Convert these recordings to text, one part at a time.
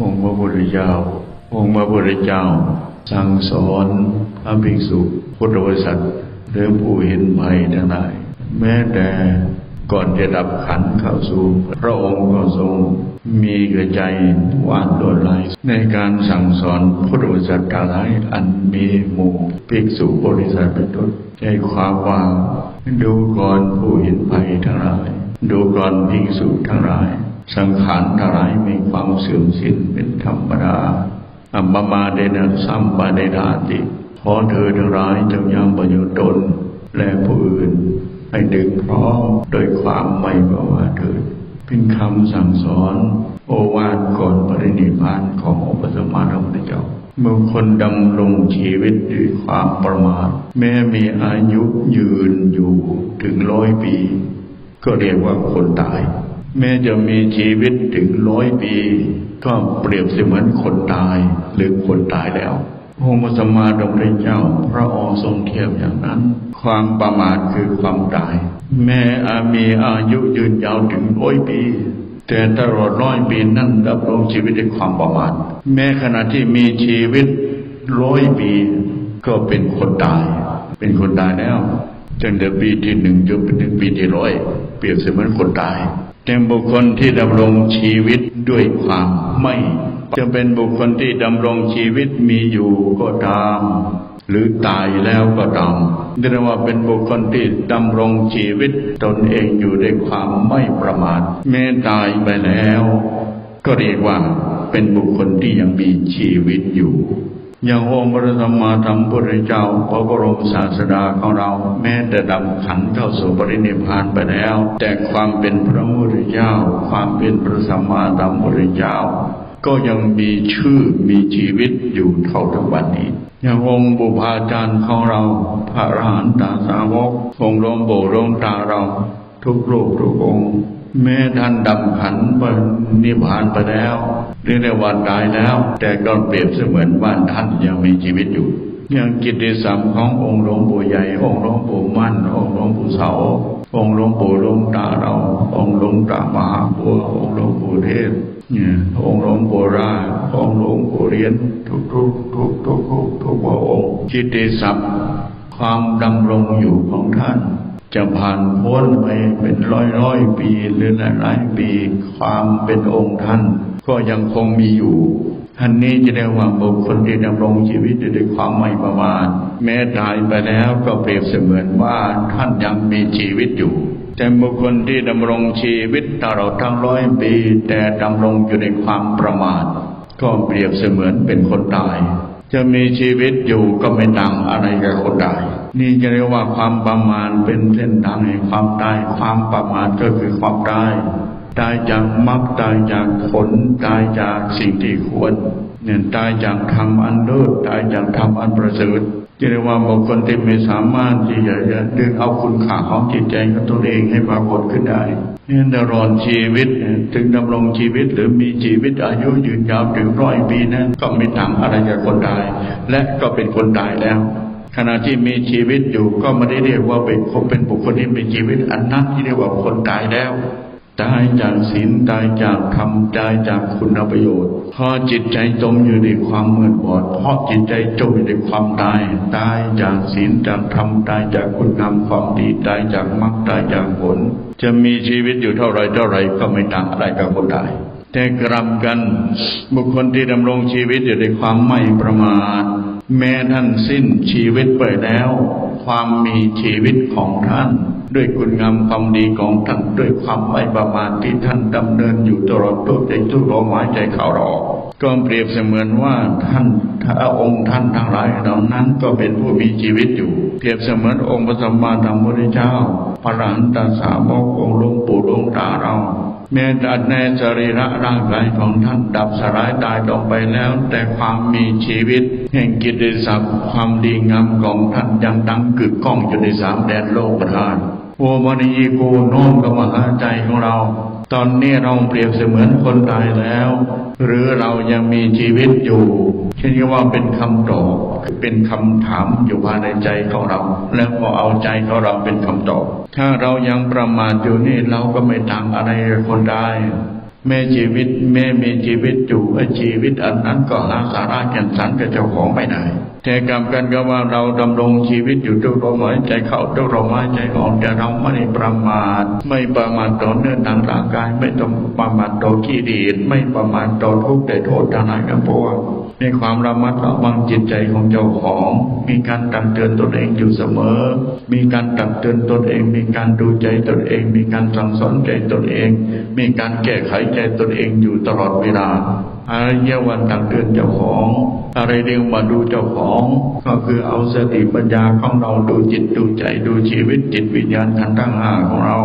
องค์พระพุทธเจ้า องค์พระพุทธเจ้า สั่งสอนพระภิกษุพุทธบริษัทหรือผู้เห็นภัยทั้งหลายแม้แต่ก่อนจะดับขันเข้าสู่ พระองค์ก็ทรงมีกระใจวาดลวดลายในการสั่งสอนพุทธบริษัททั้งหลายอันมีหมู่ภิกษุบริษัทเป็นต้นใจความว่าดูก่อนผู้เห็นภัยทั้งหลาย ดูก่อนภิกษุทั้งหลาย สังขารทลายมีความเสื่อมสิ้นเป็นธรรมดาอัมมามาเดนะสัมปาเดนาติขอเธอทั้งหลายจงยำประโยชน์ตนและผู้อื่น ให้ดึงพร้อมโดยความไม่ประมาทเถิดเป็นคำสั่งสอน โอวาทก่อนปรินิพพานขององค์พระสัมมาสัมพุทธเจ้าเมื่อคนดำรงชีวิตด้วยความประมาทแม้มีอายุยืนอยู่ถึงร้อยปี ก็เรียกว่าคนตาย แม้จะมีชีวิตถึงร้อยปี ก็เปรียบเสมือนคนตายหรือคนตายแล้วองค์พระสัมมาสัมพุทธเจ้า พระองค์ทรงเทียบอย่างนั้น ความประมาทคือความตาย แม้อามีอายุยืนยาวถึงร้อยปี แต่ตลอดร้อยปีนั้นดำรงชีวิตด้วยความประมาท แม้ขณะที่มีชีวิตร้อยปี ก็เป็นคนตาย เป็นคนตายแล้วจนเดือนปีที่หนึ่งจนไปถึงปีที่ร้อยเปรียบเสมือนคนตาย แต่บุคคลที่ดำรงชีวิตด้วยความไม่ จะเป็นบุคคลที่ดำรงชีวิตมีอยู่ก็ตาม หรือตายแล้วก็ตามเรียกว่าเป็นบุคคลที่ดำรงชีวิตตนเองอยู่ด้วยความไม่ประมาทแม้ตายไปแล้ว ก็เรียกว่าเป็นบุคคลที่ยังมีชีวิตอยู่ ย่างองค์พระสัมมาสัมพุทธเจ้าพระบรมศาสดาของเรา แม้แต่ดำขันเข้าสู่ปรินิพพานไปแล้ว แต่ความเป็นพระพุทธเจ้า ความเป็นพระสัมมาสัมพุทธเจ้า ก็ยังมีชื่อมีชีวิตอยู่เท่าทุกวันนี้อย่างองค์บุพาจารย์ของเรา พระอรหันตสาวกองค์หลวงปู่หลวงตาเรา ทุกรูปทุกองค์ แม้ท่านดำขันปนิพพานไปแล้วเรียกได้ว่าตายแล้ว แต่ก็เปรียบเสมือนว่าท่านยังมีชีวิตอยู่ อย่างกิตติศัพท์ขององค์หลวงปู่ใหญ่ องค์หลวงปู่มั่น องค์หลวงปู่เสา องค์หลวงปู่หลวงตาเรา องค์หลวงตามหาบัวองค์หลวงปู่เทศเนี่ยองค์หลวงปู่ราองค์หลวงปู่เรียน ทุกทุกทุกทุกทุกทุกพระองค์กิตติศัพท์ความดำรงอยู่ของท่าน จะผ่านพ้นไปเป็นร้อยร้อยปีหรือหลายหลายปีความเป็นองค์ท่าน ก็ยังคงมีอยู่ท่านนี้จะได้ว่าบุคคลที่ดำรงชีวิตด้วยความไม่ประมาทแม้ตายไปแล้วก็เปรียบเสมือนว่าท่านยังมีชีวิตอยู่ แต่บุคคลที่ดำรงชีวิตตลอดทั้งร้อยปี แต่ดำรงอยู่ในความประมาท ก็เปรียบเสมือนเป็นคนตาย จะมีชีวิตอยู่ก็ไม่ต่างอะไรกับคนตาย นี่จะเรียกว่าความประมาทเป็นเส้นทางแห่งความตาย ความประมาทก็คือความตายตายจากมรรคตายจากผลตายจากสิ่งที่ควรเนี่ยตายจากธรรมอันเลิศตายจากธรรมอันประเสริฐจะเรียกว่าบุคคลที่ไม่สามารถที่จะดึงเอาคุณค่าของจิตใจของตนเองให้ปรากฏขึ้นได้เนี่ยตลอดชีวิตถึงดำรงชีวิตหรือมีชีวิตอายุยืนยาวถึงร้อยปีนั้นก็ไม่ต่างอะไรกับคนตาย และก็เป็นคนตายแล้ว ขณะที่มีชีวิตอยู่ก็ไม่ได้เรียกว่าเป็นคนเป็นบุคคลที่มีชีวิตอันนั้นที่เรียกว่าคนตายแล้วตายจากศีลตายจากธรรมตายจากคุณประโยชน์เพราะจิตใจจมอยู่ในความมืดบอด เพราะจิตใจจมอยู่ในความตาย ตายจากศีลจากธรรมตายจากคุณงามความดีตายจากมรรคตายจากผล จะมีชีวิตอยู่เท่าไรเท่าไรก็ไม่ต่างอะไรกับคนตาย แต่กลับกันบุคคลที่ดำรงชีวิตอยู่ในความไม่ประมาท แม้ท่านสิ้นชีวิตไปแล้ว ความมีชีวิตของท่าน ด้วยคุณงามความดีของท่านด้วยความไม่ประมาทที่ท่านดำเนินอยู่ตลอดตัวใจทุกลมหายใจเข้ารออกก็เปรียบเสมือนว่าท่านถ้าองค์ท่านทั้งหลายเหล่านั้นก็เป็นผู้มีชีวิตอยู่ เปรียบเสมือนองค์พระสัมมาสัมพุทธเจ้าพระอรหันตสาวกองค์หลวงปู่หลวงตาเรา แม้แต่ในสรีระร่างกายของท่านดับสลายตายลงไปแล้ว แต่ความมีชีวิต แห่งกิตติศัพท์ความดีงามของท่านยังดังกึกก้องอยู่ในสามแดนโลกประทานโอมณีโกโน้มกับมหาใจของเรา ตอนนี้เราเปรียบเสมือนคนตายแล้ว หรือเรายังมีชีวิตอยู่ เช่นว่าเป็นคำตอบเป็นคำถามอยู่ภายในใจของเรา แล้วก็เอาใจของเราเป็นคำตอบ ถ้าเรายังประมาทอยู่นี่เราก็ไม่ต่างอะไรคนได้ แม้ชีวิต แม้มีชีวิตอยู่ไอ้ชีวิตอันนั้นก็หาสาระแก่นสารกับเจ้าของไม่ได้แต่กรรมกันก็ว่าเราดำรงชีวิตอยู่ทุกลมหายใจเข้าทุกลมหายใจออกแต่เราไม่ประมาทไม่ประมาทต่อเนื้อทางร่างกายไม่ต้องประมาทต่อกิเลสไม่ประมาทต่อทุกข์แต่โทษทางไหนกันพวกในความระมัดระวังจิตใจของเจ้าของ มีการตักเตือนตนเองอยู่เสมอ มีการตักเตือนตนเอง มีการดูใจตนเอง มีการสั่งสอนใจตนเอง มีการแก้ไขใจตนเองอยู่ตลอดเวลาอริยวันตักเตือนเจ้าของ อะไรเรียกมาดูเจ้าของ ก็คือเอาสติปัญญาของเราดูจิตดูใจดูชีวิตจิตวิญญาณขันธ์ทั้งห้าของเรา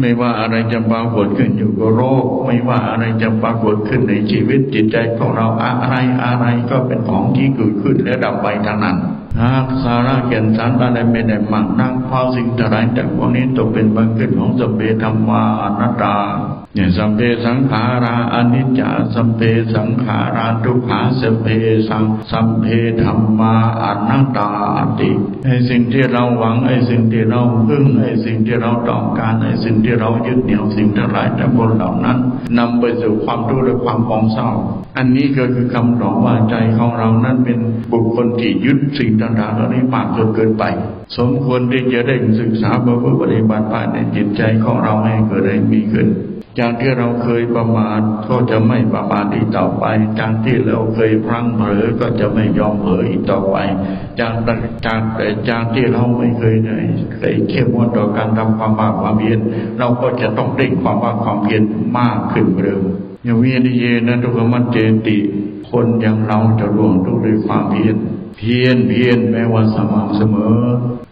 ไม่ว่าอะไรจะปรากฏขึ้นอยู่กับโรคไม่ว่าอะไรจะปรากฏขึ้นในชีวิตจิตใจของเราอะไรอะไรก็เป็นของที่เกิดขึ้นและดับไปทั้งนั้นหากสาระแก่นสารอะไรไม่ได้มากนั่งเพราสิ่งทั้งหลายจากพวกนี้ตกเป็นบังเกิดของสัมเปธรรมาอนัตตาเนี่ยสัมเพสังขาราอนิจจาสัมเพสังขาราทุกขาสัมเพสังสัมเพธรรมาอนัตตาติไอสิ่งที่เราหวังไอสิ่งที่เราพึ่งไอสิ่งที่เราต้องการไอสิ่งที่เรายึดเหนี่ยวสิ่งทั้งหลายทั้งปวงเหล่านั้นนำไปสู่ความทุกข์และความปองเศร้า อันนี้ก็คือคำตอบว่าใจของเรานั้นเป็นบุคคลที่ยึดสิ่งต่างๆเหล่านี้มากจนเกินไป สมควรที่จะได้ศึกษาเพื่อปฏิบัติภายในจิตใจของเราให้เกิดได้มีขึ้น จากที่เราเคยประมาทก็จะไม่ประมาทอีกต่อไป จากที่เราเคยพลั้งเผลอก็จะไม่ยอมเผลออีกต่อไป จากจากแต่จากที่เราไม่เคยได้เคยเข้มงวดต่อการทำความบาปความเพียรเราก็จะต้องเร่งความบาปความเพียรมากขึ้นเร็วอย่างวิญญาณนะทุกขมัจเจติ คนอย่างเราจะร่วงทุกข์ด้วยความเพียร เพียรเพียรแม้ว่าสม่ำเสมอ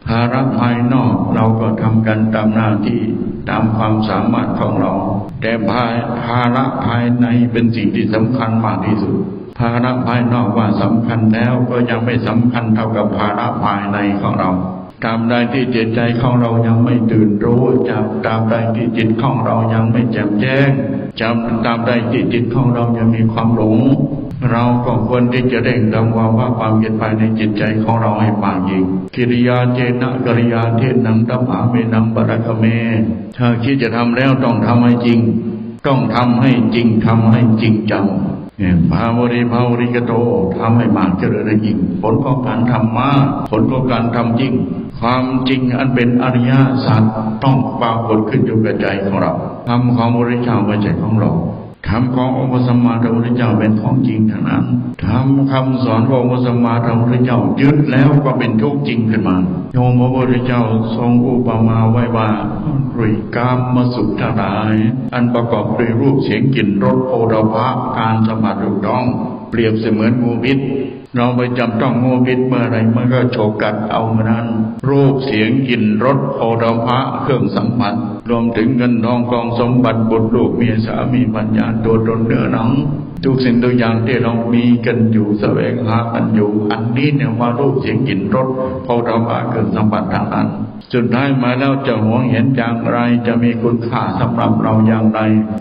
ภาระภายนอกเราก็ทำกันตามหน้าที่ตามความสามารถของเรา แต่ภายภาระภายในเป็นสิ่งที่สำคัญมากที่สุด ภาระภายนอกว่าสำคัญแล้วก็ยังไม่สำคัญเท่ากับภาระภายในของเราตามใดที่จิตใจของเรายังไม่ตื่นรู้จำตามใดที่จิตของเรายังไม่แจ่มแจ้งจำตามใดที่จิตของเรายังมีความหลง เราก็ควรที่จะเร่งทำความว่าความเย็นภายในจิตใจของเราให้มากยิ่งกิริยาเจนะกิริยาเทนังตัมหาเมนังบรักเม ถ้าคิดจะทำแล้วต้องทำให้จริง ต้องทำให้จริงทำให้จริงจัง ภาวริภาวริกโตทำให้มากเจริญยิ่ง ผลของการทำมาผลของการทำจริง ความจริงอันเป็นอริยสัจต้องปรากฏขึ้นอยู่กับใจของเราทำของพระพุทธเจ้าวไม่ใจของเรา ธรรมขององค์พระสัมมาสัมพุทธเจ้าเป็นของจริงทั้งนั้นธรรมคำสอนขององค์พระสัมมาสัมพุทธเจ้ายึดแล้วก็เป็นทุกข์จริงขึ้นมาโยมพระพุทธเจ้าทรงอุปมาไว้ว่ารุยกามมาสุขทั้งหลาย อันประกอบด้วยรูปเสียงกลิ่นรสโอดภะการสัมผัสถูกต้อง เปรียบเสมือนงูพิษ เราไปจำต้องงูพิษเมื่อไรมันก็โฉกกัดเอาเมื่อนั้น รูปเสียงกลิ่นรสโอดภะเครื่องสัมผัสรวมถึงเงินทองกองสมบัติบุตรลูกเมียสามีปัญญาตัวตนเนื้อหนัง ทุกสิ่งทุกอย่างที่เรามีกันอยู่แสวงหากันอยู่ อันนี้เนี่ยว่ารูปเสียงกลิ่นรสโอดภะเครื่องสัมผัสทางนั้นสุดท้ายมาแล้วจะหวงเห็นอย่างไร จะมีคุณค่าสำหรับเราอย่างไร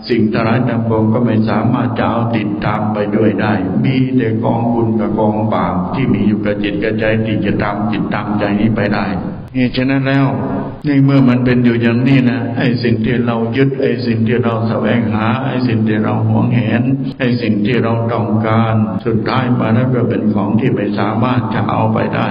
สิ่งทั้งหลายทั้งปวงก็ไม่สามารถจะเอาติดตามไปด้วยได้ มีแต่กองบุญกับกองบาปที่มีอยู่กับจิตกับใจที่จะตามจิตตามใจนี้ไปได้เนี่ฉะนั้นแล้ว นเมื่อมันเป็นอยู่อย่างนี้นะไอ้สิ่งที่เรายึดไอ้สิ่งที่เราแสวงหาไอ้สิ่งที่เราหวงเห็นไอ้สิ่งที่เราต้องการ สุดท้ายมาแล้วก็เป็นของที่ไม่สามารถจะเอาไปได้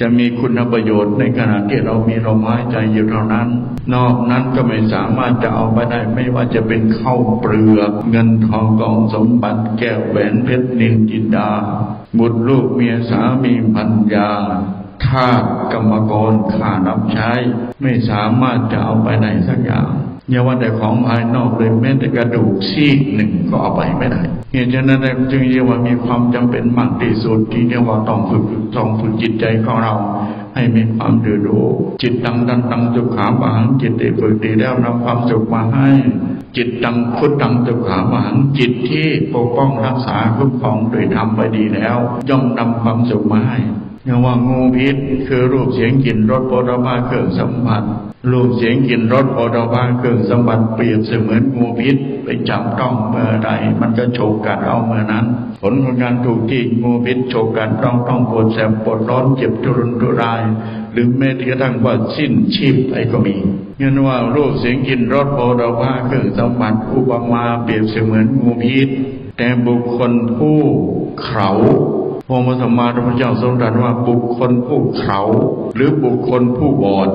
จะมีคุณประโยชน์ในขณะที่เรามีลมหายใจอยู่เท่านั้น นอกนั้นก็ไม่สามารถจะเอาไปได้ไม่ว่าจะเป็นข้าวเปลือก เงินทองกองสมบัติแก้วแหวนเพชรนินจินดา บุตรลูกเมียสามีพันยา ทากรรมกรข้ารับใช้ ไม่สามารถจะเอาไปได้สักอย่างอย่าว่าแต่ของภายนอกเลยแม้แต่กระดูกซีกหนึ่งก็เอาไปไม่ได้เหตุฉะนั้นจึงเรียกว่ามีความจำเป็นมากที่สุดที่เรียกว่าต้องฝึกต้องฝึกจิตใจของเรา ให้มีความดือดูจิตตังตังตังจุขาบังจิตได้ฝึกดีแล้วนำความสุขมาให้ จิตตังพุทธังจุขาบังจิตที่ปกป้องรักษาคุ้มครองโดยธรรมไปดีแล้ว ย่อมนำความสุขมาให้ ย่างว่างูพิษ คือรูปเสียงกลิ่นรสโผฏฐาเครื่องสัมผัสรูปเสียงกลิ่นรสโผฏฐาเครื่องสัมผัสเปรียบเสมือนงูพิษไปจับต้องเมื่อใดมันก็โฉกกัดเอาเมื่อนั้น ผลของการถูกที่งูพิษโฉกกัดต้องต้องปวดแสบปวดร้อนเจ็บทุรนทุราย หรือแม้กระทั่งว่าสิ้นชีพไปก็มีเงินว่ารูปเสียงกลิ่นรสโผฏฐาเครื่องสัมผัสอุปมาเปรียบเสมือนงูพิษแต่บุคคลผู้เขา พระสัมมาสัมพุทธเจ้าทรงตรัสว่าบุคคลผู้เขาหรือบุคคลผู้บอด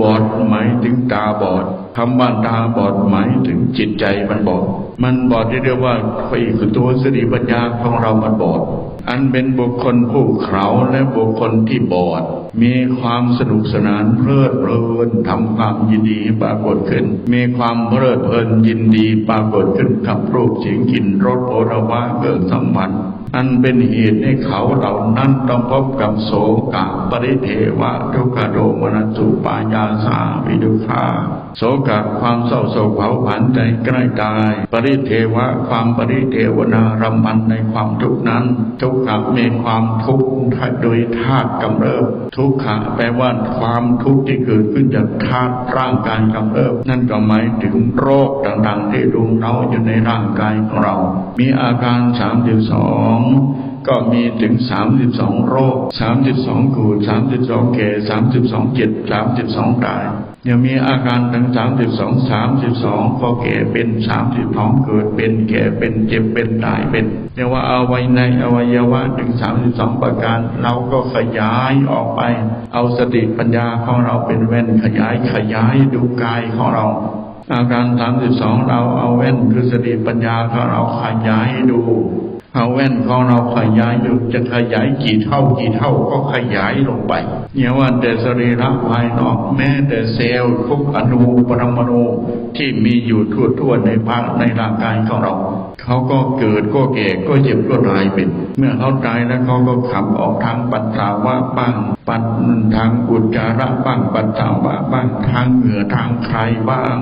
บอดหมายถึงตาบอดคำว่าตาบอดหมายถึงจิตใจมันบอด มันบอดที่เรียกว่าไฟคือตัวสติปัญญาของเรามันบอด อันเป็นบุคคลผู้เขาและบุคคลที่บอด มีความสนุกสนานเพลิดเพลินทำความยินดีปรากฏขึ้น มีความเพลิดเพลินยินดีปรากฏขึ้นกับรูปเสียงกลิ่นรสโผฏฐาเกิดสัมผัส อันเป็นเหตุให้เขาเหล่านั้นต้องพบกับโศกะปริเทวะทุกขโดมนัสุปายาสาวิดุขา โศกะความเศร้าโศกเผาผันใจใกล้ตาย ปริเทวะความปริเทวนารำพันในความทุกข์นั้น ทุกขะมีความทุกข์โดยธาตุกำเริบ ทุกขะแปลว่าความทุกข์ที่เกิดขึ้นจากธาตุร่างกายกำเริบ นั่นก็หมายถึงโรคต่างๆ ที่รุมเร้าอยู่ในร่างกายของเรา มีอาการสามสิบสองก็มีถึงสามสิบสองโรคสามสิบสองกูดสามสิบสองเกสามสิบสองเจ็ดสามสิบสองตาย ยังมีอาการทั้งสามสิบสองสามสิบสองพอแก่เป็นสามสิบสองเกิดเป็นแก่เป็นเจ็บเป็นตายเป็นเรียกว่าเอาไว้ในอวัยวะถึงสามสิบสองประการ เราก็ขยายออกไป เอาสติปัญญาของเราเป็นแว่นขยายขยายดูกายของเรา อาการสามสิบสองเราเอาแว่นคือสติปัญญาของเราขยายดู เอาแว่นของเราขยายอยู่จะขยายกี่เท่ากี่เท่าก็ขยายลงไปเนี่ยว่าแต่สรีระภายนอกแม้แต่เซลล์ทุกอนุปรมาณูที่มีอยู่ทั่วๆในภาคในร่างกายของเราเขาก็เกิดก็แก่ก็เจ็บก็ตายเป็น เมื่อเขาตายแล้วเขาก็ขับออกทางปัสสาวะบ้าง ปัดทางอุจจาระบ้างปัสสาวะบ้างทางเหงื่อทางใครบ้าง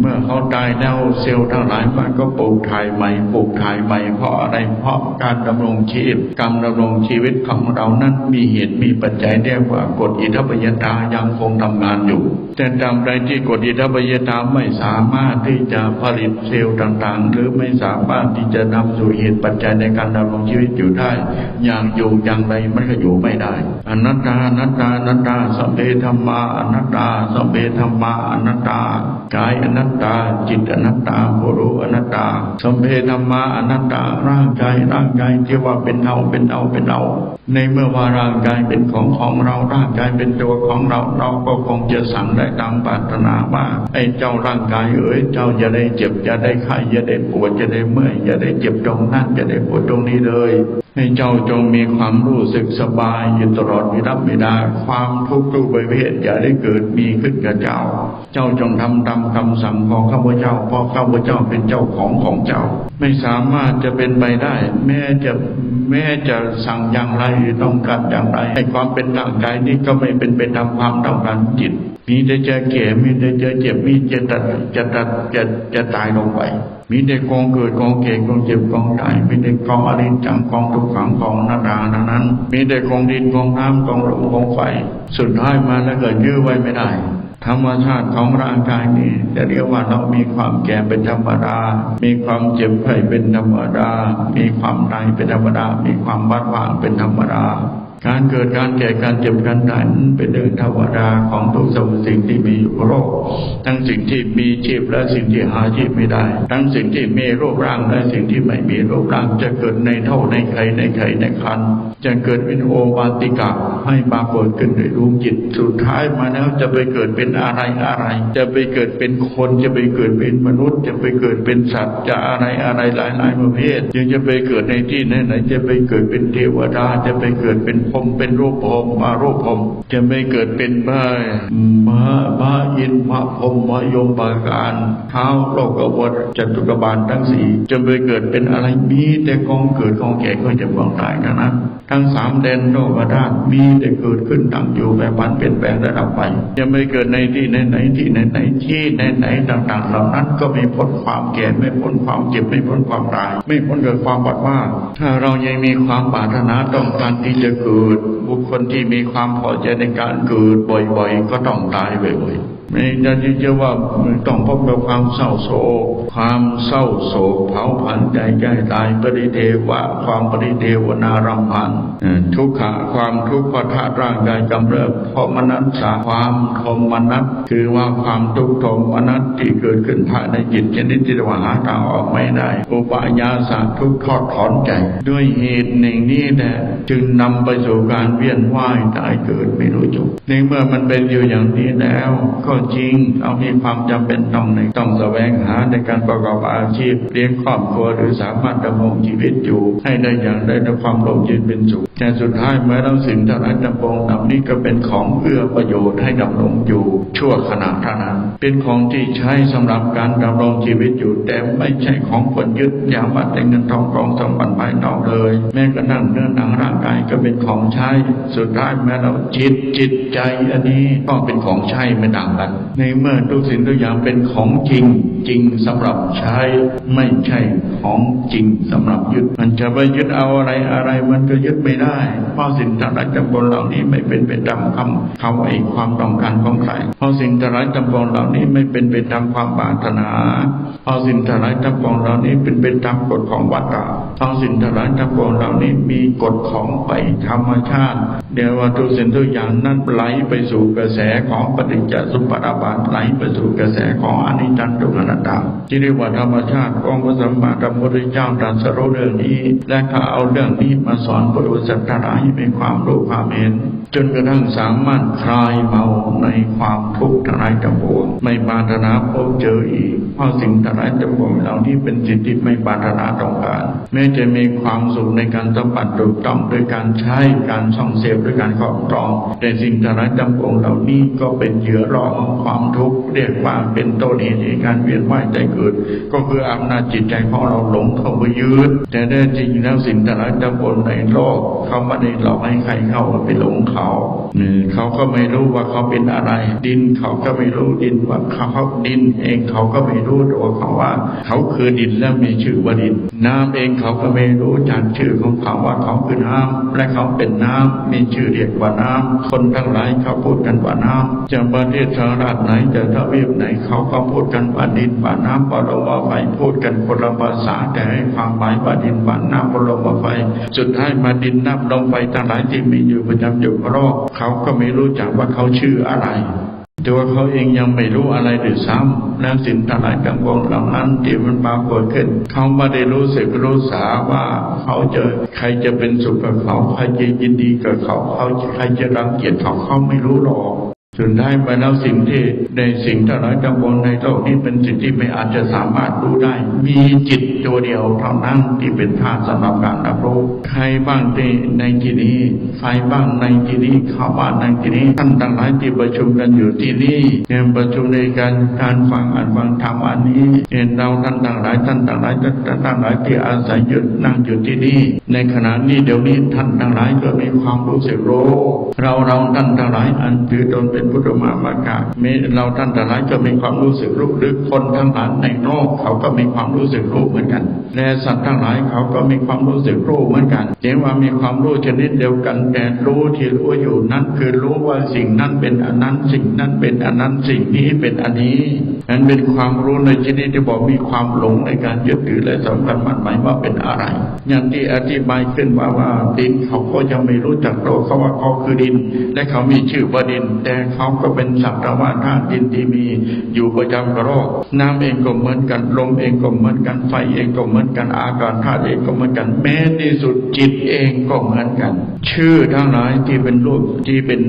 เมื่อเขาตายแล้วเซลล์ทั้งหลายมันก็ปลูกถ่ายใหม่ปลูกถ่ายใหม่เพราะอะไรเพราะการดำรงชีพกรรมดำรงชีวิตของเรานั้นมีเหตุมีปัจจัยเรียกว่ากฎอิทธิปยตายังคงทำงานอยู่ แต่ตามใดที่กฎอิทธิปยตาไม่สามารถที่จะผลิตเซลล์ต่างๆ หรือไม่สามารถที่จะนำสู่เหตุปัจจัยในการดำรงชีวิตอยู่ได้ อย่างอยู่อย่างไรมันก็อยู่ไม่ได้อนัตตาอนัตตาอนัตตาสัมเพธรรมาอนัตตาสัมเพธรรมาอนัตตากายอนัตตา จิตอนัตตาโุรุอนัตตาสัมเพธรรมาอนัตตาร่างกายร่างกายที่ว่าเป็นเราเป็นเราเป็นเรา ในเมื่อว่าร่างกายเป็นของของเราร่างกายเป็นตัวของเราเราก็คงจะสั่งได้ตามปรารถนาว่าไอ้เจ้าร่างกายเอ๋ยเจ้าอย่าได้เจ็บอย่าได้ไข้อย่าได้ปวดอย่าได้เมื่อยอย่าได้เจ็บตรงนั้นอย่าได้ปวดตรงนี้เลย ให้เจ้าจงมีความรู้สึกสบายอยู่ตลอดมีรับไม่ได้ความทุกข์ทุกประเภทอย่าได้เกิดมีขึ้นกับเจ้า เจ้าจงทำตามคำสั่งของข้าพเจ้าเพราะข้าพเจ้าเป็นเจ้าของของเจ้า ไม่สามารถจะเป็นไปได้ แม้จะแม้จะสั่งอย่างไรต้องการอย่างไรให้ความเป็นร่างกายนี้ก็ไม่เป็นไปตามความต้องการจิตมีแต่จะแก่มีแต่จะเจ็บมีจะตัดจะตัดจะจะตายลงไป มีแต่กองเกิดกองเก่กองเจ็บกองตายมีแต่กองอริจังกองทุกขังกองนาดานั้น มีแต่กองดินกองน้ำกองลมกองไฟ สุดท้ายมาแล้วเกิดยื้อไว้ไม่ได้ ธรรมชาติของร่างกายนี้ จะเรียกว่าเรามีความแก่เป็นธรรมดา มีความเจ็บไข้เป็นธรรมดา มีความตายเป็นธรรมดา มีความบัดว่างเป็นธรรมดา การเกิดการแก่การเจ็บการตายเป็นเรื่องธรรมดาของทุกสรรพสิ่งที่มีอยู่โลกทั้งสิ่งที่มีชีพและสิ่งที่หาชีพไม่ได้ ทั้งสิ่งที่มีรูปร่างและสิ่งที่ไม่มีรูปร่างจะเกิดในเท่าในไข่ในไข่ในคันจะเกิดเป็นโอวาติกะให้ปรากฏขึ้นในดวงจิตสุดท้ายมาแล้วจะไปเกิดเป็นอะไรอะไร จะไปเกิดเป็นคนจะไปเกิดเป็นมนุษย์ จะไปเกิดเป็นสัตว์จะอะไรอะไรหลายหลายประเภทยังจะไปเกิดในที่ไหนไหนจะไปเกิดเป็นเทวดาจะไปเกิดเป็นพรมเป็นรูปพรมมารูปพรมจะไม่เกิดเป็นบ้ามามะอินมะพรมมะยมบาการเท้าโลกวดจตุกบาลทั้งสี่จะไม่เกิดเป็นอะไรมีแต่กองเกิดกองแก่ก็จะบองตายทั้งนั้นทั้งสามแดนโลกธาตุมีแต่เกิดขึ้นตั้งอยู่แบบพันเปลี่ยนแปลงระดับไป จะไม่เกิดในที่ไหนไหนที่ไหนไหนที่ไหนไหนต่างๆเหล่านั้นก็ไม่พ้นความแก่ไม่พ้นความเจ็บไม่พ้นความตาย ไม่พ้นเกิดความบัดว่า ถ้าเรายังมีความปรารถนาต้องการที่จะเกิดบุคคลที่มีความพอใจในการเกิดบ่อยๆ ก็ต้องตายบ่อยๆ ไม่ได้เชื่อว่าต้องพบกับความเศร้าโศก ความเศร้าโศกเผาผันใจใจตายปริเทวะ ความปริเทวนารำพันทุกขะความทุกข์พระธาตุร่างกายกำเริบเพราะมนัสสาความทมนัสคือว่าความทุกข์ทมนัสที่เกิดขึ้นภายในจิตชนิดที่ว่าหาทางออกไม่ได้อุปายาสะทุกข์ทอดถอนใจ ด้วยเหตุหนึ่งนี้แหละจึงนำไปสู่การเวียนว่ายตายเกิดไม่รู้จบในเมื่อมันเป็นอยู่อย่างนี้แล้วก็จริงเรามีความจำเป็นต้องในต้องแสวงหาในการประกอบอาชีพเลี้ยงครอบครัวหรือสามารถดำรงชีวิตอยู่ ให้ได้อย่างได้ด้วยความร่มเย็นเป็นสุขแต่สุดท้ายเมื่อเราสิ่งทั้งหลายดำรงเหล่านี้ก็เป็นของเอื้อประโยชน์ให้ดำรงอยู่ ชั่วขณะเท่านั้น เป็นของที่ใช้สำหรับการดำรงชีวิตอยู่ แต่ไม่ใช่ของคนยึดอย่ามาแต่เงินทองกองสมบัติภายนอกเลย แม้กระทั่งเนื้อหนังร่างกายก็เป็นของใช้ สุดท้ายแม้เราจิตจิตใจอันนี้ก็เป็นของใช้ไม่ต่างกันในเมื่อทุกสิ่งทุกอย่างเป็นของจริง จริงสำหรับใช้ไม่ใช่ของจริงสำหรับยึด มันจะไปยึดเอาอะไรอะไรมันก็ยึดไม่ได้ เพราะสิ่งทั้งหลายจำปนเหล่านี้ไม่เป็นไปตามคำคำไอ้ความต้องการของใครเพราะสิ่งทั้งหลายจำปนเหล่านี้ไม่เป็นไปตามความปรารถนาเพราะสิ่งทั้งหลายจำปนเหล่านี้เป็นไปตามกฎของวัฏฏะเพราะสิ่งทั้งหลายจำปนเหล่านี้มีกฎของไปธรรมชาติ เดี๋ยวว่าทุกสิ่งทุกอย่างนั้นไหลไปสู่กระแสของปฏิจจสมปบาทไหลไปสู่กระแสของอนิจจังทุกขังอนัตตาที่เรียกว่าธรรมชาติของพระสัมมาสัมพุทธเจ้าตรัสรู้เรื่องนี้ และเขาเอาเรื่องนี้มาสอนพุทธศาสนาให้มีความรู้ความเห็นจนกระทั่งสามารถคลายเมาในความทุกข์ทั้งหลายทั้งปวงไม่ปรารถนาพบเจออีกเพราะสิ่งทั้งหลายทั้งปวงเหล่านี้เป็นสิ่งที่ไม่ปรารถนาต้องการ แม้จะมีความสุขในการสัมผัสถูกต้องโดยการใช้การส่องเสพด้วยการครอบครอง แต่สิ่งทั้งหลายทั้งปวงเหล่านี้ก็เป็นเหยื่อล่อของความทุกข์เรียกว่าเป็นต้นเหตุในการเวียนว่ายใจเกิด ก็คืออำนาจจิตใจของเราหลงเข้าไปยึดแต่แท้จริงแล้วสิ่งทั้งหลายทั้งปวงในโลกเขาไม่ได้หลอกให้ใครเข้าไปหลงเขาเนี่ยเขาก็ไม่รู้ว่าเขาเป็นอะไร ดินเขาก็ไม่รู้ดินว่าเขาดินเองเขาก็ไม่รู้ตัวเขาว่า เขาคือดินแล้วมีชื่อว่าดิน น้ำเองเขาก็ไม่รู้จากชื่อของเขาว่าเขาคือน้ำและเขาเป็นน้ำมีชื่อเรียกว่าน้ำคนทั้งหลายเขาพูดกันว่าน้ำจะประเทศสหรัฐไหนจะทวีปไหนเขาก็พูดกันว่าดินว่าน้ำว่าลมว่าไฟพูดกันคนละภาษาแต่ให้ความหมายว่าดินว่าน้ำว่าลมว่าไฟสุดท้ายมาดินน้ำลมไฟทั้งหลายที่มีอยู่ประจำอยู่รอบเขาก็ไม่รู้จักว่าเขาชื่ออะไร ตัวเขาเองยังไม่รู้อะไรหรือซ้ำและสิ่งทั้งหลายทั้งปวงเหล่านั้นที่มันปรากฏขึ้น เขาไม่ได้รู้สึกรู้สาว่าเขาจะใครจะเป็นสุขกับเขาใครจะยินดีกับเขาเขาใครจะรังเกียจเขาเขาไม่รู้หรอก สุดท้ายไปแล้วสิ่งที่ในสิ่งทั้งหลายทั้งปวงในโลกนี้เป็นสิ่งที่ไม่อาจจะสามารถรู้ได้ มีจิตตัวเดียวเท่านั้นที่เป็นธาตุสำหรับการรับรู้ใครบ้างที่ในที่นี้ใครบ้างในที่นี้เข้าบ้านในที่นี้ท่านทั้งหลายที่ประชุมกันอยู่ที่นี่เนี่ยประชุมในการการฟังอ่านฟังธรรมอันนี้เห็นเราท่านทั้งหลายท่านทั้งหลายท่านทั้งหลายที่อาศัยอยู่นั่งอยู่ที่นี่ในขณะนี้เดี๋ยวนี้ท่านทั้งหลายก็มีความรู้สึกรู้เราเราท่านทั้งหลายอันถือตนเป็นพุทธมามากามีเราท่านทั้งหลายก็มีความรู้สึกรู้หรือคนทั้งหลายในโลกเขาก็มีความรู้สึกรู้เหมือนกันและสัตว์ทั้งหลายเขาก็มีความรู้สึกรู้เหมือนกันเห็นว่ามีความรู้ชนิดเดียวกันแต่รู้ที่รู้อยู่นั้นคือรู้ว่าสิ่งนั้นเป็นอันนั้นสิ่งนั้นเป็นอันนั้นสิ่งนี้เป็นอันนี้นั้นเป็นความรู้ในชนิดที่บอกมีความหลงในการยึดถือและสำคัญมันหมายว่าเป็นอะไร อย่างที่อธิบายขึ้นว่าว่าดินเขาก็ยังไม่รู้จักตัวเขาว่าเขาคือดิน และเขามีชื่อว่าดินแต่เขาก็เป็นสัตว์ว่าธาตุดินที่มีอยู่ประจำกระรอกน้ำเองก็เหมือนกันลมเองก็เหมือนกันไฟเองก็เหมือนกันอากาศธาตุเองก็เหมือนกันแม้ที่สุดจิตเองก็เหมือนกัน ชื่อทั้งหลายที่เป็นรูปที่เป็น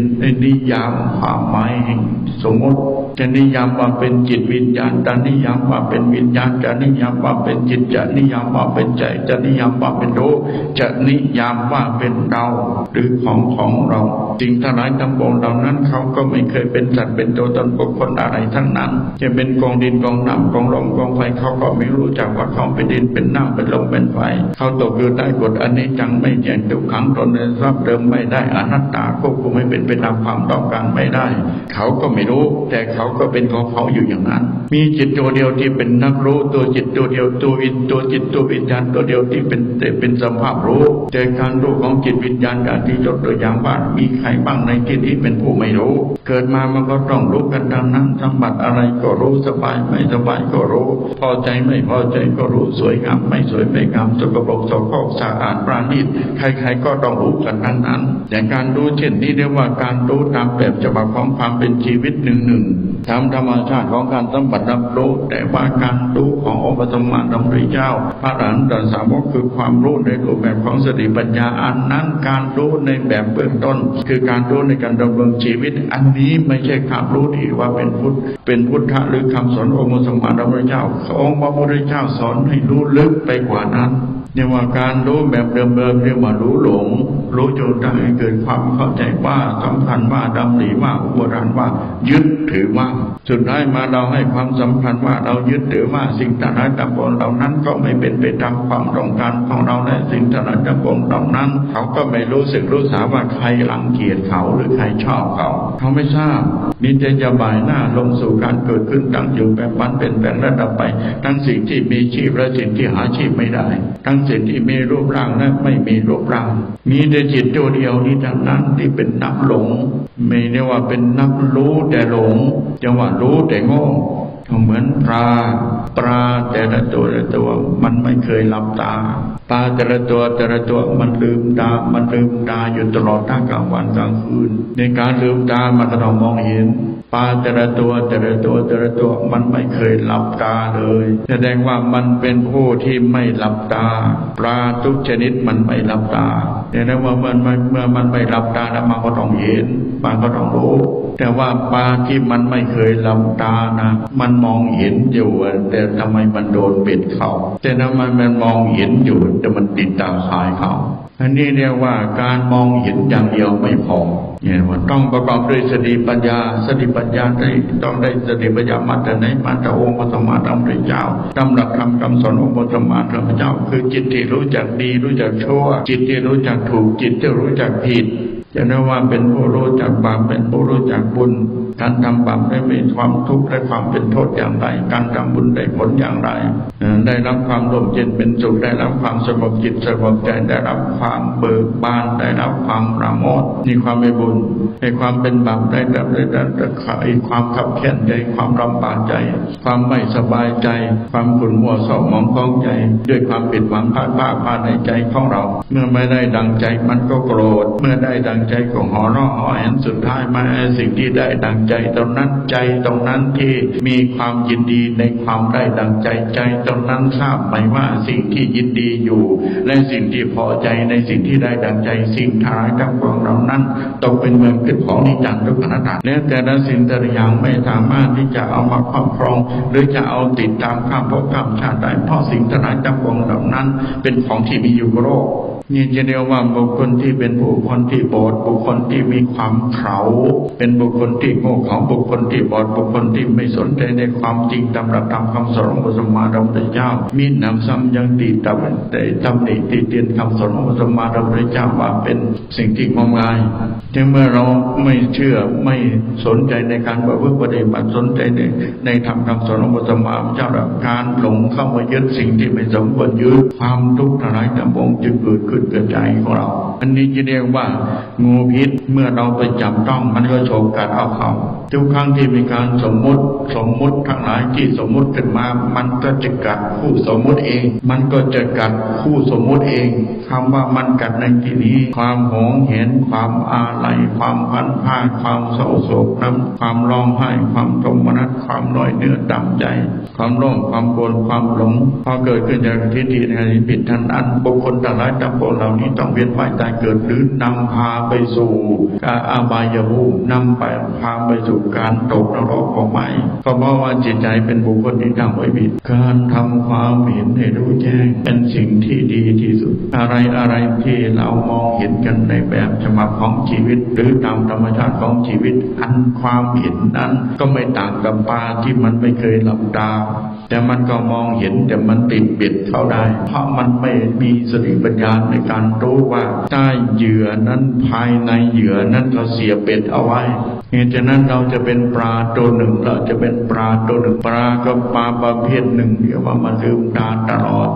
นิยามความหมายแห่งสมมติจะนิยามว่าเป็นจิตวิญญาณจะนิยามว่าเป็นวิญญาณจะนิยามว่าเป็นจิตจะนิยามว่าเป็นใจจะนิยามว่าเป็นรู้จะนิยามว่าเป็นเราหรือของของเราสิ่งทั้งหลายทั้งปวงเหล่านั้นเขาก็ไม่เคยเป็นสัตว์เป็นตัวตนบุคคลอะไรทั้งนั้น จะเป็นกองดินกองน้ำกองลมกองไฟเขาก็ไม่รู้จักว่าเขาเป็นดินเป็นน้ำเป็นลมเป็นไฟเขาตกอยู่ใต้กฎอันนี้จังไม่แจ้งทุกขังตนในทรัพย์เดิมไม่ได้อนัตตาควบคุมไม่เป็นไปตามความต้องการไม่ได้ เขาก็ไม่รู้ แต่เขาก็เป็นของเขาอยู่อย่างนั้น มีจิตตัวเดียวที่เป็นนักรู้ตัวจิตตัวเดียวตัววินตัวจิตตัววิญญาณตัวเดียวที่เป็นเป็นสภาพรู้แต่การรู้ของจิตวิญญาณอย่างที่ยกตัวอย่างว่ามีใครบ้างในที่นี้เป็นผู้ไม่รู้เกิดมามันก็ต้องรู้กันดังนั้นสมบัติอะไรก็รู้สบายไม่สบายก็รู้ พอใจไม่พอใจก็รู้สวยงามไม่สวยไม่งามสกปรกสกปรกสะอาดปราณีตใคร ๆ ก็ต้องรู้กันทั้งนั้นอย่างการรู้เช่นนี้เรียกว่าการรู้ตามแบบฉบับของความเป็นชีวิตหนึ่งหนึ่งตามธรรมชาติของการสัมผัสรับรู้แต่ว่าการรู้ขององค์ปฐมดำริเจ้า พระอรหันตสาวกคือความรู้ในรูปแบบของสติปัญญาอันนั้นการรู้ในแบบเบื้องต้น คือการรู้ในการดำรงชีวิตอันนี้ไม่ใช่ความรู้ที่ว่าเป็นพุทธ เป็นพุทธะหรือคำสอนองค์สมมาดำริเจ้าองค์พระพุทธเจ้าสอนให้รู้ลึกไปกว่านั้นเรียกว่าการรู้แบบเดิมๆเรียกว่ารู้หลง รู้จนทำให้เกิดความเข้าใจว่าสำคัญว่าดำริว่าอุปทานว่า ยึดถือว่าสุดท้ายมาเราให้ความสำคัญว่าเรายึดถือว่าสิ่งต่างๆต่างๆเหล่านั้นก็ไม่เป็นไปตามความต้องการของเราและสิ่งต่างๆต่างๆเหล่านั้น เขาก็ไม่รู้สึกรู้สาว่าใครรังเกียจเขาหรือใครชอบเขาเขาไม่ทราบ มีแต่จะบ่ายหน้าลงสู่การเกิดขึ้นตั้งอยู่แปรปันเป็นแปลงระดับไป ทั้งสิ่งที่มีชีพและสิ่งที่หาชีพไม่ได้ ทั้งสิ่งที่มีรูปร่างและไม่มีรูปร่าง มีแต่จิตตัวเดียวนี้ทั้งนั้นที่เป็นนักหลง ไม่ได้ว่าเป็นนักรู้แต่หลงจังหวะรู้แต่โง่ เหมือนปลา ปลาแต่ละตัวแต่ละตัวมันไม่เคยหลับตา ปลาแต่ละตัวแต่ละตัวมันลืมตา มันลืมตาอยู่ตลอดทั้งกลางวันกลางคืน ในการลืมตามันก็ต้องมองเห็น ปลาแต่ละตัวแต่ละตัวแต่ละตัวมันไม่เคยหลับตาเลย แสดงว่ามันเป็นผู้ที่ไม่หลับตา ปลาทุกชนิดมันไม่หลับตาแต่นั้นว่ามันเมื่อมันไม่หลับตาแล้วมันก็ต้องเห็นมันก็ต้องรู้ แต่ว่าปลาที่มันไม่เคยหลับตานะมันมองเห็นอยู่แต่ทำไมมันโดนเบ็ดเขาแต่ทำไมมันมองเห็นอยู่แต่มันติดตาคายเขา อันนี้เรียกว่าการมองเห็นอย่างเดียวไม่พอเนี่ยว่าต้องประกอบด้วยสติปัญญา สติปัญญาได้ต้องได้สติปัญญามาแต่ไหนมาแต่องค์พระสมมาธรรมเจ้าตำรับคำคำสอนองค์พระสมมาธรรมเจ้า คือจิตที่รู้จักดีรู้จักชั่ว จิตที่รู้จักถูกจิตที่รู้จักผิด จะนับว่าเป็นผู้รู้จักบาปเป็นผู้รู้จักบุญการทำบาปได้มีความทุกข์และความเป็นโทษอย่างไร การทำบุญได้ผลอย่างไร ได้รับความร่มเย็นเป็นสุขได้รับความสงบจิตสงบใจได้รับความเบิกบานได้รับความประโมทมีความเป็นบุญในความเป็นบาปได้รับได้รับขายความขับแค้นใจความลำบากใจ ความไม่สบายใจ ความขุ่นมัวเศร้าหมองกองใจ ด้วยความผิดหวังพลาดพลาดภายในใจของเรา เมื่อไม่ได้ดังใจมันก็โกรธ เมื่อได้ดังใจก็หอร้องหอแหนสุดท้ายมาสิ่งที่ได้ดังใจตรงนั้นใจตรงนั้นที่มีความยินดีในความได้ดังใจใจตรงนั้นทราบไหมว่าสิ่งที่ยินดีอยู่ และสิ่งที่พอใจในสิ่งที่ได้ดังใจสิ่งท้ายทั้งปวงเหล่านั้นตกเป็นเมืองขึ้นของนิจังทุกขณะและแต่ละสิ่งแต่ละอย่างไม่สามารถที่จะเอามาครอบครอง หรือจะเอาติดตามข้ามภพข้ามชาติได้เพราะสิ่งทั้งหลายทั้งปวงเหล่านั้น เป็นของที่มีอยู่โลก นี่จะเรียกว่าบุคคลที่เป็นบุคคลที่บอดบุคคลที่มีความเขาเป็นบุคคลที่โง่เขาบุคคลที่บอดบุคคลที่ไม่สนใจในความจริงตามหลักธรรมคำสอนของพระสมมาสัมพุทธเจ้ามีหนำซ้ำยังตีตับแต่ตำหนิตีเตียนคำสอนของพระสมมาสัมพุทธเจ้าว่าเป็นสิ่งที่งมงายแต่เมื่อเราไม่เชื่อไม่สนใจในการประพฤติปฏิบัติสนใจในในธรรมคำสอนของพระสมมาสัมเจ้าการหลงเข้ามายึดสิ่งที่ไม่สมควรยึดความทุกข์ทั้งหลายทั้งปวงจึงเกิดขึ้นเกิดใจของเรา อันนี้จะเรียกว่างูพิษเมื่อเราไปจับต้องมันก็โฉบกัดเอาเขาทุกครั้งที่มีการสมมุติสมมุติทั้งหลายที่สมมุติขึ้นมา มันก็จะกัดผู้สมมุติเอง มันก็จะกัดผู้สมมุติเองคำว่ามันกัดในที่นี้ ความหงเห็นความอาลัยความพันผ้าความเศร้าโศกน้ำความร้องไห้ความโทมนัสความน้อยเนื้อดำใจ ความโลภความโกรธความหลงพอเกิดขึ้นจากทิฏฐิในผิดทันอันบุคคลทั้งหลายทั้งวงเหล่านี้ต้องเวียนว่ายตายเกิดหรือนำพาไปสู่การอาบายภูมินำไปพาไปสู่การตกนรกของใหม่ก็เพราะว่าจิตใจเป็นบุคคลที่ทำไว้ผิดการทำความเห็นให้รู้แจ้งเป็นสิ่งที่ดีที่สุด อะไรอะไรที่เรามองเห็นกันในแบบฉบับของชีวิต หรือตามธรรมชาติของชีวิต อันความเห็นนั้นก็ไม่ต่างกับปลาที่มันไม่เคยหลับตา แต่มันก็มองเห็นแต่มันติดเบ็ดเข้าได้ เพราะมันไม่มีสติปัญญาในการรู้ว่าใต้เหยื่อนั้นภายในเหยื่อนั้นเราเสียเบ็ดเอาไว้เหตุฉะนั้นเราจะเป็นปลาตัวหนึ่งเราจะเป็นปลาตัวหนึ่งปลาก็ปลาประเภทหนึ่งเดียวว่ามันลืมตาตลอด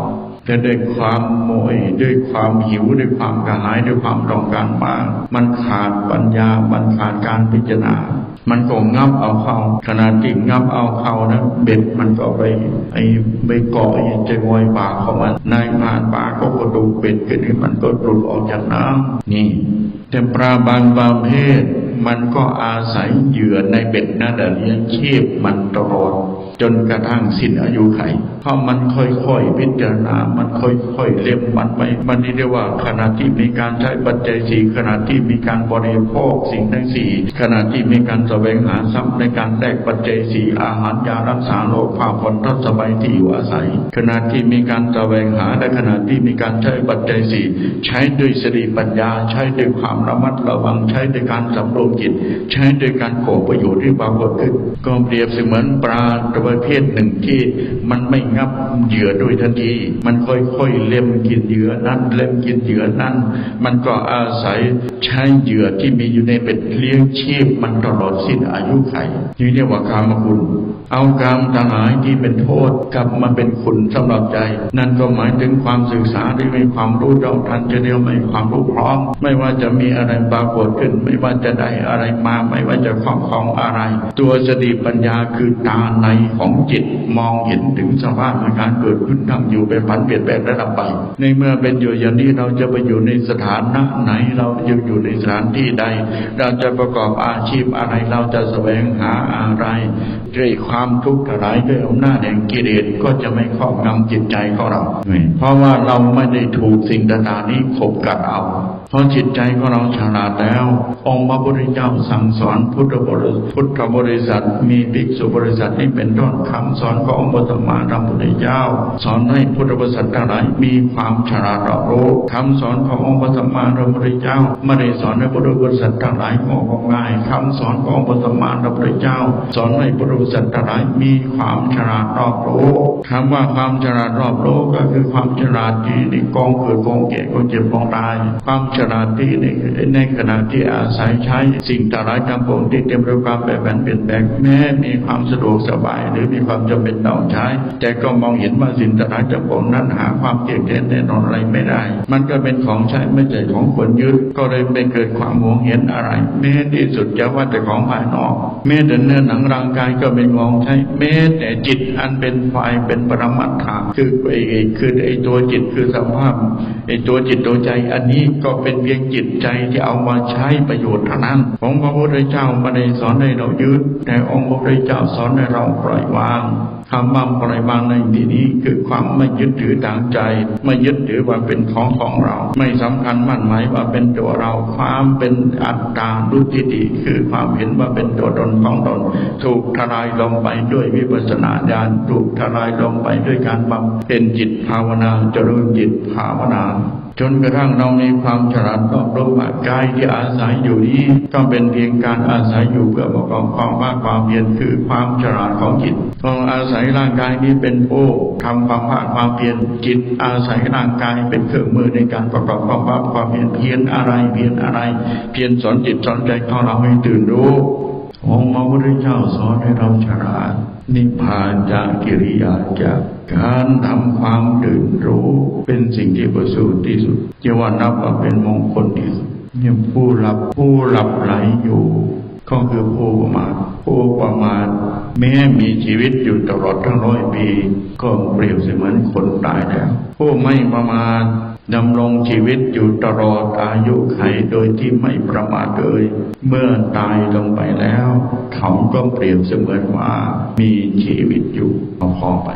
แต่ด้วยความโมยด้วยความหิวด้วยความกระหายด้วยความต้องการมาก มันขาดปัญญา มันขาดการพิจารณา มันก็งับเอาเข้าขณะที่งับเอาเข้านะเบ็ดมันก็ไปไอ้ไปเกาะไอ้จะงอยปากของมันนายผ่านปากก็กระดูกเป็ดกันนี่มันก็หลุดออกจากน้ำนี่แต่ปลาบางประเภทมันก็อาศัยเหยื่อในเบ็ดนั่นแหละเลี้ยงชีพมันตลอด จนกระทั่งสิ้นอายุไขเพราะมันค่อยๆพิจารณา มันค่อยๆเล็มมันไป มันนี่เรียกว่าขณะที่มีการใช้ปัจจัยสี่ขณะที่มีการบริโภคสิ่งทั้งสี่ขณะที่มีการแสวงหาทรัพย์ในการแลกปัจจัยสี่อาหารยารักษาโรคผ้าผ่อนทัสบายที่อยู่อาศัย ขณะที่มีการแสวงหาและขณะที่มีการใช้ปัจจัยสี่ใช้ด้วยสติปัญญา ใช้ด้วยความระมัดระวังใช้ด้วยการสำรวมจิต ใช้ด้วยการก่อประโยชน์ที่ปรากฏขึ้นก็เปรียบเสมือนปลาประเภทหนึ่งที่มันไม่งับเหยื่อด้วยทันที มันค่อยๆเล็มกินเหยื่อนั้น เล็มกินเหยื่อนั้น มันก็อาศัย ใช้เหยื่อที่มีอยู่ในเป็ดเลี้ยงชีพมันตลอดสิ้นอายุไขนี่เรียกว่ากามคุณ เอากามทั้งหลายที่เป็นโทษกลับมาเป็นคุณสำหรับใจ นั่นก็หมายถึงความศึกษาที่มีความรู้เราทันจะเดียวไม่ความรู้พร้อม ไม่ว่าจะมีอะไรปรากฏขึ้น ไม่ว่าจะได้อะไรมา ไม่ว่าจะครอบครองอะไร ตัวสติปัญญาคือตาในของจิตมองเห็นถึงสภาพในการเกิดขึ้นตั้งอยู่เป็นผันเปลี่ยนแปลงระดับไป ในเมื่อเป็นอยู่อย่างนี้เราจะไปอยู่ในสถานะไหนเราจะอยูู่่ในสถานที่ใด เราจะประกอบอาชีพอะไรเราจะแสวงหาอะไรด้วยความทุกข์หลายด้วยอำนาจแห่งกิเลสก็จะไม่ครอบงำจิตใจของเรา เพราะว่าเราไม่ได้ถูกสิ่งต่างๆนี้ขบกัดเอา เพราะจิตใจของเราฉลาดแล้ว องค์พระพุทธเจ้าสั่งสอนพุทธบริพุทธบริษัท มีภิกษุบริษัทนี้เป็นต้นคำสอนขององค์พระธรรมาธรรมพุทธเจ้า สอนให้พุทธบริษัททั้งหลายมีความฉลาดรอบรู้คำสอนขององค์พระธรรมาธรรมพุทธเจ้าไม่ได้สอนให้พุทธบริษัททั้งหลายงอกง่ายคำสอนขององค์พระธรรมาธรรมพุทธเจ้า สอนให้พุทธบริษัททั้งหลายมีความฉลาดรอบรู้คำว่าความฉลาดรอบรู้ก็คือความฉลาดที่ในกองเกิดกองแก่กองเจ็บกองตาย ความฉลาดที่ในในขณะที่อาศัยใช้สิ่งต่างๆทั้งปวงที่เต็มด้วยความแปรปรวนเปลี่ยนแปลงแม้มีความสะดวกสบาย หรือมีความจำเป็นต้องใช้ แต่ก็มองเห็นว่าสิ่งต่างๆทั้งปวงนั้นหาความเกี่ยวแก่แน่นอนอะไรไม่ได้ มันก็เป็นของใช้ไม่ใช่ของควรยึดก็เลยเป็นเกิดความหวงเห็นอะไร แม้ที่สุดจะว่าแต่ของภายนอกแม้แต่เนื้อหนังร่างกายก็เป็นของใช้แม้แต่จิตอันเป็นฝ่ายเป็นปรมัตถาคือไอ้คือไอ้ตัวจิตคือสภาพไอ้ตัวจิตตัวใจอันนี้ก็เป็นเพียงจิตใจที่เอามาใช้ประโยชน์เท่านั้นของพระพุทธเจ้าไม่ได้สอนให้เรายึดแต่องค์พระพุทธเจ้าสอนให้เราปล่อยวาง คำว่าปล่อยวางในที่นี้คือความไม่ยึดถือทางใจ ไม่ยึดถือว่าเป็นของของเรา ไม่สำคัญมั่นหมายว่าเป็นตัวเรา ความเป็นอัตตาดุติติคือความเห็นว่าเป็นตัวตนของตน ถูกทลายลงไปด้วยวิปัสสนาญาณถูกทลายลงไปด้วยการบำเพ็ญจิตภาวนาเจริญจิตภาวนาจนกระทั่งเรามีความฉลาดรอบรู้ว่ากายที่อาศัยอยู่นี้ก็เป็นเพียงการอาศัยอยู่เพื่อประกอบความภาคความเพียรคือความฉลาดของจิตพองอาศัยร่างกายนี้เป็นผู้ทำความภาคความเพียรจิตอาศัยร่างกายเป็นเครื่องมือในการประกอบความภาคความเพียรเพียรอะไรเพียรอะไร เพียรสอนจิตสอนใจของเราให้ตื่นรู้องค์พระพุทธเจ้าสอนให้เราฉลาดนิพพานจากกิริยาจากการทำความตื่นรู้เป็นสิ่งที่ประเสริฐที่สุดจะว่านับว่าเป็นมงคลที่สุดยังผู้หลับผู้หลับไหลอยู่ ก็คือผู้ประมาทผู้ประมาทแม้มีชีวิตอยู่ตลอดทั้งร้อยปี ก็เปรียบเสมือนคนตายแล้ว ผู้ไม่ประมาทดำรงชีวิตอยู่ตลอดอายุไขโดยที่ไม่ประมาทเลย เมื่อตายลงไปแล้ว เขาก็เปรียบเสมือนว่ามีชีวิตอยู่พอไป